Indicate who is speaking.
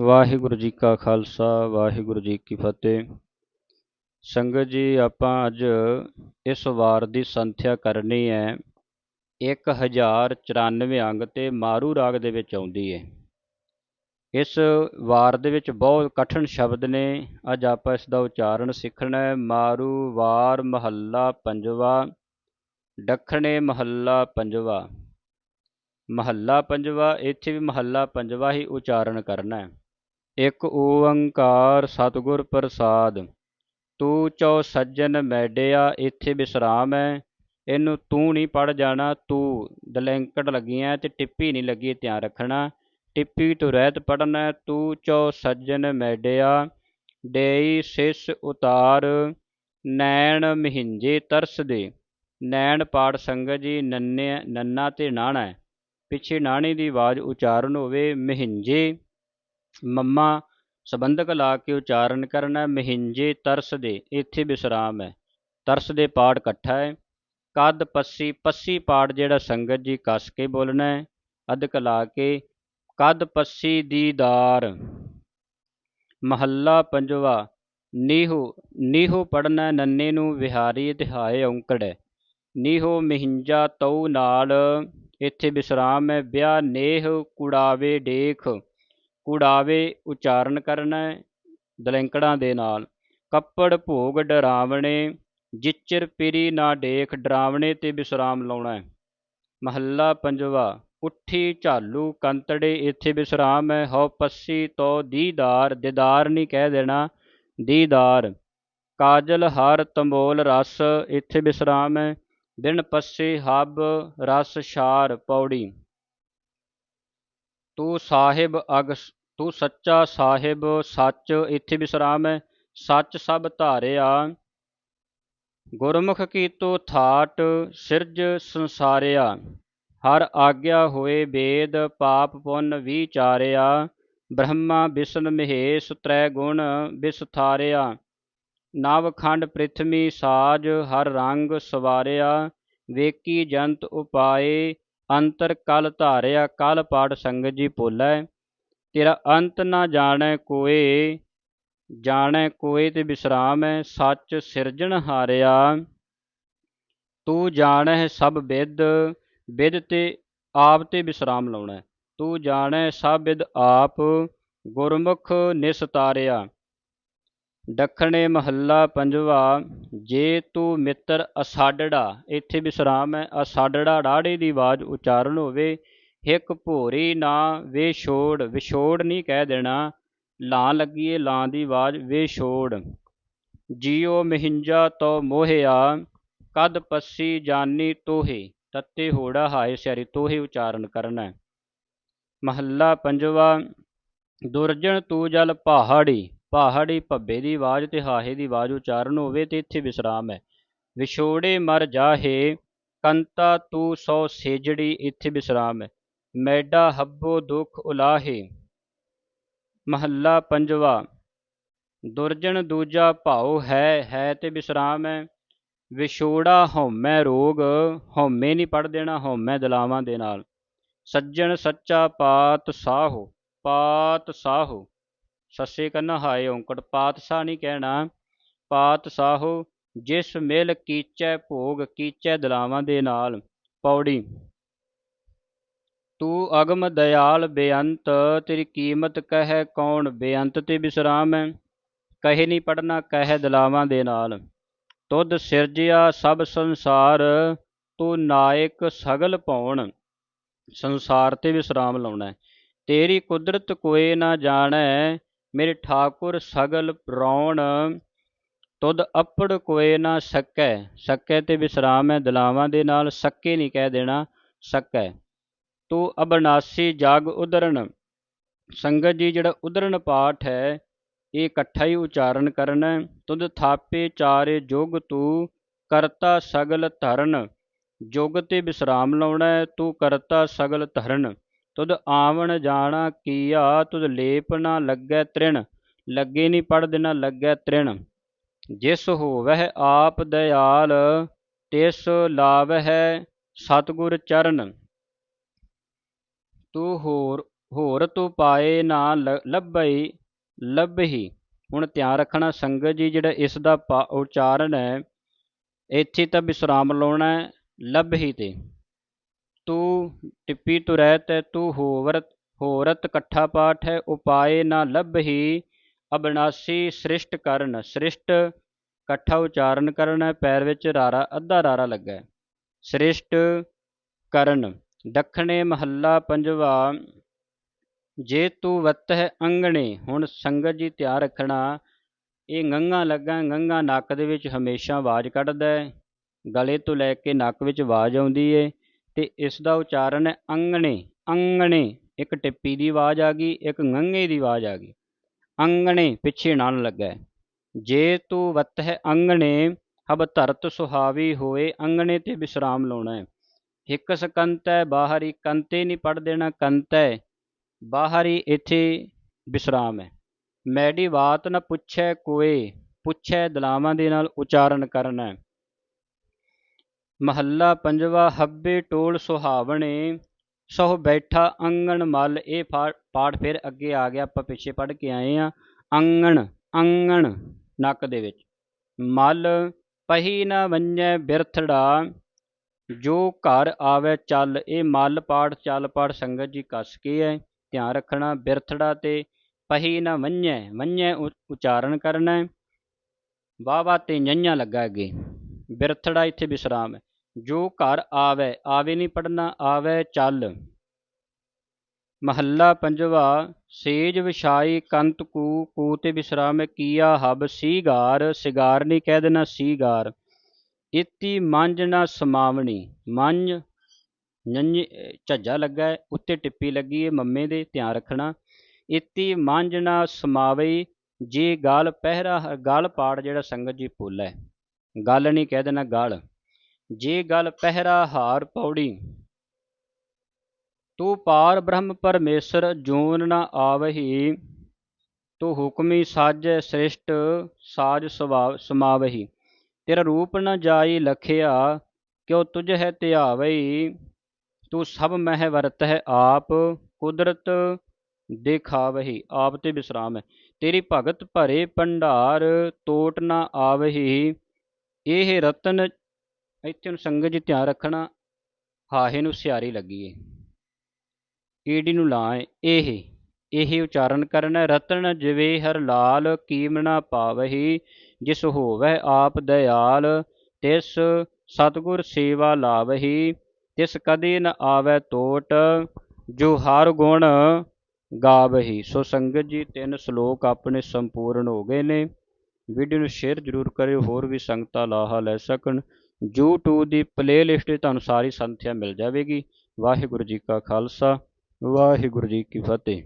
Speaker 1: ਵਾਹਿਗੁਰੂ ਜੀ ਕਾ ਖਾਲਸਾ, ਵਾਹਿਗੁਰੂ ਜੀ ਕੀ ਫਤਿਹ। ਸੰਗਤ ਜੀ, ਆਪਾਂ ਅੱਜ ਇਸ ਵਾਰ ਦੀ ਸੰਥਿਆ ਕਰਨੀ ਹੈ। 1094 ਅੰਗ ਤੇ ਮਾਰੂ ਰਾਗ ਦੇ ਵਿੱਚ ਆਉਂਦੀ ਹੈ। ਇਸ ਵਾਰ ਦੇ ਵਿੱਚ ਬਹੁਤ ਕਠਿਨ ਸ਼ਬਦ ਨੇ। ਅੱਜ ਆਪਾਂ ਇਸ ਦਾ ਉਚਾਰਨ ਸਿੱਖਣਾ ਹੈ। ਮਾਰੂ ਵਾਰ ਮਹੱਲਾ ਪੰਜਵਾ ਦੱਖਣੇ ਮਹੱਲਾ ਪੰਜਵਾ। ਮਹੱਲਾ ਪੰਜਵਾ, ਇੱਥੇ ਵੀ ਮਹੱਲਾ ਪੰਜਵਾ ਹੀ ਉਚਾਰਨ ਕਰਨਾ ਹੈ। ਇੱਕ ਓੰਕਾਰ ਸਤਿਗੁਰ ਪ੍ਰਸਾਦ, ਤੂੰ ਚੋ ਸੱਜਣ ਮੈਡਿਆ, ਇੱਥੇ ਵਿਸਰਾਮ ਹੈ ਇਹਨੂੰ ਤੂੰ ਨਹੀਂ ਪੜ ਜਾਣਾ, ਤੂੰ ਦਲੈਂਕੜ ਲੱਗੀਆਂ ਤੇ ਟਿੱਪੀ ਨਹੀਂ ਲੱਗੀ, ਧਿਆਨ ਰੱਖਣਾ। ਟਿੱਪੀ ਤੋਂ ਰਹਿਤ ਪੜਨਾ ਤੂੰ ਚੋ ਸੱਜਣ ਮੈਡਿਆ, ਡੇਈ ਸਿਸ ਉਤਾਰ, ਨੈਣ ਮਹਿੰਜੇ ਤਰਸ ਦੇ। ਨੈਣ ਪਾਠ ਸੰਗਤ ਜੀ ਨੰਨੇ ਨੰਨਾ ਤੇ ਨਾਣਾ ਪਿੱਛੇ ਨਾਣੇ ਦੀ ਆਵਾਜ਼ ਉਚਾਰਨ ਹੋਵੇ, ਮਹਿੰਜੇ ਮੰਮਾ, ਸੰਬੰਧਕ ਲਾ ਕੇ ਉਚਾਰਨ ਕਰਨਾ ਮਹਿੰਜੇ ਤਰਸ ਦੇ, ਇੱਥੇ ਵਿਸਰਾਮ ਹੈ। ਤਰਸ ਦੇ ਪਾਠ ਇਕੱਠਾ ਹੈ। ਕਦ ਪੱਸੀ ਪੱਸੀ ਪਾਠ ਜਿਹੜਾ ਸੰਗਤ ਜੀ ਕੱਸ ਕੇ ਬੋਲਣਾ ਹੈ। ਅਧਿਕ ਲਾ ਕੇ ਕਦ ਪੱਸੀ ਦੀਦਾਰ ਮਹੱਲਾ ਪੰਜਵਾ, ਨੀਹੂ ਨੀਹੂ ਪੜਨਾ ਨੰਨੇ ਨੂੰ ਵਿਹਾਰੀ ਇਤਿਹਾਏ ਔਂਕੜ ਹੈ। ਨੀਹੋ ਮਹਿੰਜਾ ਤਉ ਨਾਲ, ਇੱਥੇ ਵਿਸਰਾਮ ਹੈ। ਵਿਆਹ ਨੇਹ ਕੁੜਾਵੇ ਡੇਖ। ਕੁੜਾਵੇ ਉਚਾਰਨ ਕਰਨਾ ਹੈ ਦਲੈਂਕੜਾਂ ਦੇ ਨਾਲ। ਕੱਪੜ ਭੋਗ ਡਰਾਵਣੇ, ਜਿਚਰ ਪਿਰੀ ਨਾ ਡੇਖ ਡਰਾਵਣੇ ਤੇ ਵਿਸਰਾਮ ਲਾਉਣਾ। ਹੈ ਮਹੱਲਾ ਪੰਜਵਾ, ਉੱਠੀ ਝਾਲੂ ਕੰਤੜੇ, ਇੱਥੇ ਵਿਸਰਾਮ ਹੈ, ਹਉ ਪੱਸੀ ਤੋ ਦੀਦਾਰ ਦੀਦਾਰ ਨਹੀਂ ਕਹਿ ਦੇਣਾ, ਦੀਦਾਰ। ਕਾਜਲ ਹਰ ਤੰਬੋਲ ਰਸ, ਇੱਥੇ ਵਿਸਰਾਮ ਹੈ, ਦਿਨ ਪੱਸੇ ਹਬ ਰਸ ਛਾਰ ਪੌੜੀ। ਤੂੰ ਸਾਹਿਬ ਅਗ ਤੂੰ ਸੱਚਾ ਸਾਹਿਬ, ਸੱਚ ਇੱਥੇ ਵਿਸਰਾਮ ਹੈ, ਸੱਚ ਸਭ ਧਾਰਿਆ। ਗੁਰਮੁਖ ਕੀਤੋ ਥਾਟ, ਸਿਰਜ ਸੰਸਾਰਿਆ। ਹਰ ਆਗਿਆ ਹੋਏ ਵੇਦ ਪਾਪ ਪੁੰਨ ਵਿਚਾਰਿਆ। ਬ੍ਰਹਮਾ ਵਿਸ਼ਨ ਮਹੇਸ਼ ਤ੍ਰੈ ਗੁਣ ਵਿਸਥਾਰਿਆ ਨਵ ਖੰਡ ਪ੍ਰਿਥਵੀ ਸਾਜ, ਹਰ ਰੰਗ ਸਵਾਰਿਆ। ਵੇਕੀ ਜੰਤ ਉਪਾਏ ਅੰਤਰ ਕਲ ਧਾਰਿਆ, ਕਲ ਪਾੜ ਸੰਗਤ ਜੀ ਪੋਲਾ ਤੇਰਾ ਅੰਤ ਨਾ ਜਾਣੈ ਕੋਏ ਜਾਣੈ ਕੋਏ ਤੇ ਵਿਸਰਾਮ ਹੈ ਸੱਚ ਸਿਰਜਣ ਹਾਰਿਆ। ਤੂੰ ਜਾਣੈ ਸਭ ਵਿਦ ਵਿਦ ਤੇ ਆਪ ਤੇ ਵਿਸਰਾਮ ਲਾਉਣਾ। ਤੂੰ ਜਾਣੈ ਸਭ ਵਿਦ ਆਪ, ਗੁਰਮੁਖ ਨਿਸਤਾਰਿਆ। ਦੱਖਣੇ ਮਹੱਲਾ ਪੰਜਵਾ। ਜੇ ਤੂੰ ਮਿੱਤਰ ਅਸਾਡੜਾ, ਇੱਥੇ ਵਿਸਰਾਮ ਹੈ, ਅਸਾਡੜਾ ਡਾੜੇ ਦੀ ਆਵਾਜ਼ ਉਚਾਰਨ ਹੋਵੇ ਇੱਕ ਭੋਰੀ ਨਾ ਵਿਛੋੜ ਵਿਛੋੜ ਨਹੀਂ ਕਹਿ ਦੇਣਾ, ਲਾਂ ਲੱਗੀਏ ਲਾਂ ਦੀ ਆਵਾਜ਼ ਵਿਛੋੜ ਜੀਓ ਮਹਿੰਜਾ ਤੋ ਮੋਹਿਆ, ਕਦ ਪੱਸੀ ਜਾਨੀ ਤੋਹੇ, ਤੱਤੇ ਹੋੜਾ ਹਾਏ ਸਿਆਰੀ ਤੋਹੇ ਉਚਾਰਨ ਕਰਨਾ। ਮਹੱਲਾ ਪੰਜਵਾ ਦੁਰਜਨ ਤੂ ਜਲ ਪਹਾੜੀ ਪਹਾੜੀ ਭੱਬੇ ਦੀ ਆਵਾਜ਼ ਤੇ ਹਾਹੇ ਦੀ ਆਵਾਜ਼ ਉਚਾਰਨ ਹੋਵੇ ਤੇ ਇੱਥੇ ਵਿਸਰਾਮ ਹੈ। ਵਿਛੋੜੇ ਮਰ ਜਾਹੇ, ਕੰਤਾ ਤੂ ਸੋ ਸੇਜੜੀ, ਇੱਥੇ ਵਿਸਰਾਮ ਹੈ। ਮੈਡਾ ਹੱਬੋ ਦੁਖ ਉਲਾਹੇ, ਮਹੱਲਾ ਪੰਜਵਾ ਦੁਰਜਨ ਦੂਜਾ ਭਾਉ ਹੈ ਹੈ ਤੇ ਵਿਸਰਾਮ ਹੈ। ਵਿਛੋੜਾ ਹਉਮੈ ਰੋਗ, ਹਉਮੈ ਨਹੀਂ ਪੜ ਦੇਣਾ, ਹਉਮੈ ਦਲਾਵਾਂ ਦੇ ਨਾਲ। ਸੱਜਣ ਸੱਚਾ ਪਾਤ ਸਾਹੋ ਪਾਤ ਸਾਹੋ। ਸੱਸੇ ਕੰਨਾ ਹਾਏ ਔਂਕੜ ਪਾਤਸ਼ਾਹ ਨਹੀਂ ਕਹਿਣਾ। ਪਾਤ ਸਾਹੋ, ਜਿਸ ਮਿਲ ਕੀਚੈ ਭੋਗ, ਕੀਚੈ ਦਲਾਵਾਂ ਦੇ ਨਾਲ। ਪੌੜੀ। ਤੂੰ ਅਗਮ ਦਇਆਲ ਬੇਅੰਤ, ਤੇਰੀ ਕੀਮਤ ਕਹੈ ਕੌਣ ਬੇਅੰਤ ਤੇ ਵਿਸਰਾਮ ਹੈ ਕਹੇ ਨਹੀਂ ਪੜਨਾ ਕਹੇ ਦਲਾਵਾਂ ਦੇ ਨਾਲ। ਤੁਧ ਸਿਰਜਿਆ ਸਭ ਸੰਸਾਰ, ਤੂੰ ਨਾਇਕ ਸਗਲ ਪਾਉਣ ਸੰਸਾਰ ਤੇ ਵਿਸਰਾਮ ਲਾਉਣਾ। ਤੇਰੀ ਕੁਦਰਤ ਕੋਏ ਨਾ ਜਾਣੈ ਮੇਰੇ ਠਾਕੁਰ ਸਗਲ ਰੌਣ ਤੁਧ ਅਪੜ ਕੋਏ ਨਾ ਸਕੈ ਸਕੈ ਤੇ ਵਿਸਰਾਮ ਹੈ ਦਲਾਵਾਂ ਦੇ ਨਾਲ, ਸੱਕੇ ਨਹੀਂ ਕਹਿ ਦੇਣਾ, ਸਕੈ। ਤੂੰ ਅਬਨਾਸੀ ਜਗ ਉਦਰਨ ਸੰਗਤ ਜੀ ਜਿਹੜਾ ਉਦਰਨ ਪਾਠ ਹੈ, ਇਹ ਇਕੱਠਾ ਹੀ ਉਚਾਰਨ ਕਰਨਾ ਤੁਧ ਥਾਪੇ ਚਾਰੇ ਜੁਗ ਤੂੰ ਕਰਤਾ ਸਗਲ ਧਰਨ, ਜੁਗ ਤੇ ਵਿਸਰਾਮ ਲਾਉਣਾ ਤੂੰ ਕਰਤਾ ਸਗਲ ਧਰਨ। ਤੁਧ ਆਵਣ ਜਾਣਾ ਕੀਆ, ਤੁਧ ਲੇਪ ਨਾ ਲੱਗੈ ਤ੍ਰਿਣ, ਲੱਗੇ ਨਹੀਂ ਪੜ ਦੇਣਾ ਲੱਗੈ ਤ੍ਰਿਣ। ਜਿਸ ਹੋਵਹਿ ਆਪ ਦਇਆਲ, ਤਿਸ ਲਾਵਹਿ ਸਤਗੁਰ ਚਰਨ। ਤੂੰ ਹੋਰ ਹੋਰ ਤੂੰ ਪਾਏ ਨਾ ਲ- ਲੱਭਈ, ਲੱਭਹੀ। ਹੁਣ ਧਿਆਨ ਰੱਖਣਾ ਸੰਗਤ ਜੀ, ਜਿਹੜਾ ਇਸ ਦਾ ਪਾ- ਉਚਾਰਨ ਹੈ, ਇੱਥੇ ਤਾਂ ਵਿਸਰਾਮ ਲਾਉਣਾ ਹੈ, ਲੱਭਹੀ ਤੇ। ਤੂੰ ਟਿੱਪੀ ਤੁਰੈਤ ਹੈ, ਤੂੰ ਹੋਵਰਤ, ਹੋਰਤ ਇਕੱਠਾ ਪਾਠ ਹੈ, ਉਪਾਏ ਨਾ ਲੱਭਹੀ ਅਬਨਾਸੀ ਸ੍ਰਿਸ਼ਟ ਕਰਨ, ਸ੍ਰਿਸ਼ਟ ਇਕੱਠਾ ਉਚਾਰਨ ਕਰਨਾ ਹੈ, ਪੈਰ ਵਿੱਚ ਰਾਰਾ, ਅੱਧਾ ਰਾਰਾ ਲੱਗਾ ਸ੍ਰਿਸ਼ਟ ਕਰਨ, ਦੱਖਣੇ ਮਹੱਲਾ ਪੰਜਵਾ, ਜੇ ਤੂੰ ਵੱਤ ਹੈ ਅੰਗਣੇ, ਹੁਣ ਸੰਗਤ ਜੀ ਧਿਆਨ ਰੱਖਣਾ, ਇਹ ਗੰਗਾ ਲੱਗਾ, ਗੰਗਾ ਨੱਕ ਦੇ ਵਿੱਚ ਹਮੇਸ਼ਾ ਆਵਾਜ਼ ਕੱਢਦਾ ਹੈ, ਗਲੇ ਤੋਂ ਲੈ ਕੇ ਨੱਕ ਵਿੱਚ ਆਵਾਜ਼ ਆਉਂਦੀ ਹੈ ਤੇ ਇਸ ਦਾ ਉਚਾਰਨ ਹੈ ਅੰਗਣੇ ਅੰਗਣੇ, ਇੱਕ ਟਿੱਪੀ ਦੀ ਆਵਾਜ਼ ਆ ਗਈ, ਇੱਕ ਗੰਗੇ ਦੀ ਆਵਾਜ਼ ਆ ਗਈ। ਅੰਗਣੇ ਪਿੱਛੇ ਨਾਲ ਲੱਗਾ ਜੇ ਤੂੰ ਵੱਤ ਹੈ ਅੰਗਣੇ, ਹਬ ਧਰਤ ਸੁਹਾਵੀ ਹੋਏ, ਅੰਗਣੇ ਤੇ ਵਿਸਰਾਮ ਲਾਉਣਾ ਹੈ। ਇੱਕ ਸਕੰਤ ਹੈ, ਬਾਹਰੀ ਕੰਤੇ ਨਹੀਂ ਪੜ ਦੇਣਾ, ਕੰਤ ਹੈ, ਬਾਹਰੀ ਇੱਥੇ ਵਿਸਰਾਮ ਹੈ। ਮੈਡੀ ਬਾਤ ਨ ਪੁੱਛੈ ਕੋਏ, ਪੁੱਛੈ ਦਲਾਵਾਂ ਦੇ ਨਾਲ ਉਚਾਰਨ ਕਰਨਾ ਹੈ। ਮਹੱਲਾ ਪੰਜਵਾ, ਹੱਬੇ ਟੋਲ ਸੁਹਾਵਣੇ, ਸਹੁ ਬੈਠਾ ਅੰਗਣ ਮਲ, ਇਹ ਫਾ- ਪਾਠ ਫਿਰ ਅੱਗੇ ਆ ਗਿਆ, ਆਪਾਂ ਪਿੱਛੇ ਪੜ ਕੇ ਆਏ ਆ ਅੰਗਣ ਅੰਗਣ, ਨੱਕ ਦੇ ਵਿੱਚ, ਮਲ ਪਹੀ ਨਾ ਵੰਜੈ ਬਿਰਥੜਾ, ਜੋ ਘਰ ਆਵੇ ਚੱਲ, ਇਹ ਮਲ ਪਾਠ ਚੱਲ ਪਾਠ ਸੰਗਤ ਜੀ ਕੱਸ ਕੇ ਹੈ ਧਿਆਨ ਰੱਖਣਾ ਬਿਰਥੜਾ ਤੇ ਪਹੀ ਨਾ ਵੰਜੈ ਵੰਜੈ ਉਚਾਰਨ ਕਰਨਾ ਹੈ ਵਾਵਾ ਤੇ ਨੰਨਾ ਲੱਗਾ ਅੱਗੇ, ਬਿਰਥੜਾ ਇੱਥੇ ਵਿਸਰਾਮ ਹੈ। ਜੋ ਘਰ ਆਵੈ, ਆਵੇ ਨਹੀਂ ਪੜਨਾ ਆਵੈ ਚੱਲ। ਮਹੱਲਾ ਪੰਜਵਾ, ਸੇਜ ਵਿਛਾਈ ਕੰਤ ਕੂ ਕੂ ਤੇ ਵਿਸਰਾਮ ਹੈ ਕੀਆ ਹਬ ਸੀਗਾਰ ਸਿਗਾਰ ਨਹੀਂ ਕਹਿ ਦੇਣਾ ਸੀਗਾਰ ਇਤੀ ਮੰਝ ਨਾ ਸਮਾਵਣੀ, ਮੰਝ ਨੰਝ ਝੱਜਾ ਲੱਗਾ ਹੈ ਉੱਤੇ ਟਿੱਪੀ ਲੱਗੀ ਹੈ ਮੰਮੇ ਦੇ ਧਿਆਨ ਰੱਖਣਾ। ਇਤੀ ਮੰਝ ਨਾ ਸਮਾਵਈ, ਜੇ ਗਾਲ ਪਹਿਰਾ, ਗਾਲ ਪਾੜ ਜਿਹੜਾ ਸੰਗਤ ਜੀ ਭੁੱਲ। ਹੈ ਗੱਲ ਨਹੀਂ ਕਹਿ ਦੇਣਾ, ਗਾਲ। ਜੇ ਗਲ ਪਹਿਰਾ ਹਾਰ ਪੌੜੀ, ਤੂੰ ਪਾਰ ਬ੍ਰਹਮ ਪਰਮੇਸ਼ਰ ਜੂਨ ਨ ਆਵਹੀ, ਤੂੰ ਹੁਕਮੀ ਸਾਜੈ ਸ੍ਰਿਸ਼ਟ ਸਾਜ ਸੁਭਾਵ ਸਮਾਵਹੀ। ਤੇਰਾ ਰੂਪ ਨ ਜਾਈ ਲਖਿਆ, ਕਿਉ ਤੁਝ ਹੈ ਧਿਆਵਈ ਤੂੰ ਸਭ ਮਹਿ ਵਰਤ ਹੈ ਆਪ, ਕੁਦਰਤ ਦੇਖਾਵਹੀ, ਆਪ ਤੇ ਵਿਸਰਾਮ ਹੈ। ਤੇਰੀ ਭਗਤ ਭਰੇ ਭੰਡਾਰ, ਤੋਟ ਨਾ ਆਵਹੀ, ਇਹ ਰਤਨ ਇੱਥੇ ਨੂੰ ਸੰਗਤ ਜੀ ਧਿਆਨ ਰੱਖਣਾ, ਹਾਹੇ ਨੂੰ ਸਿਆਰੀ ਲੱਗੀ ਏ। ਈਡੀ ਨੂੰ ਲਾ ਏ, ਇਹ ਇਹ ਉਚਾਰਨ ਕਰਨਾ, ਰਤਨ ਜਿਵੇ ਹਰ ਲਾਲ ਕੀਮਣਾ ਪਾਵਹੀ, ਜਿਸ ਹੋਵੈ ਆਪ ਦਇਆਲ, ਤਿਸ ਸਤਗੁਰ ਸੇਵਾ ਲਾਵਹੀ, ਤਿਸ ਕਦੇ ਨ ਆਵੈ ਤੋਟ, ਜੋ ਹਰ ਗੁਣ ਗਾਵਹੀ। ਸੋ ਸੰਗਤ ਜੀ, ਤਿੰਨ ਸ਼ਲੋਕ ਆਪਣੇ ਸੰਪੂਰਨ ਹੋ ਗਏ ਨੇ। ਵੀਡੀਓ ਨੂੰ ਸ਼ੇਅਰ ਜ਼ਰੂਰ ਕਰਿਓ, ਹੋਰ ਵੀ ਸੰਗਤਾਂ ਲਾਹਾ ਲੈ ਸਕਣ। YouTube ਦੀ ਪਲੇਲਿਸਟ 'ਤੇ ਤੁਹਾਨੂੰ ਸਾਰੀ ਸੰਥਿਆ ਮਿਲ ਜਾਵੇਗੀ। ਵਾਹਿਗੁਰੂ ਜੀ ਕਾ ਖਾਲਸਾ, ਵਾਹਿਗੁਰੂ ਜੀ ਕੀ ਫਤਿਹ।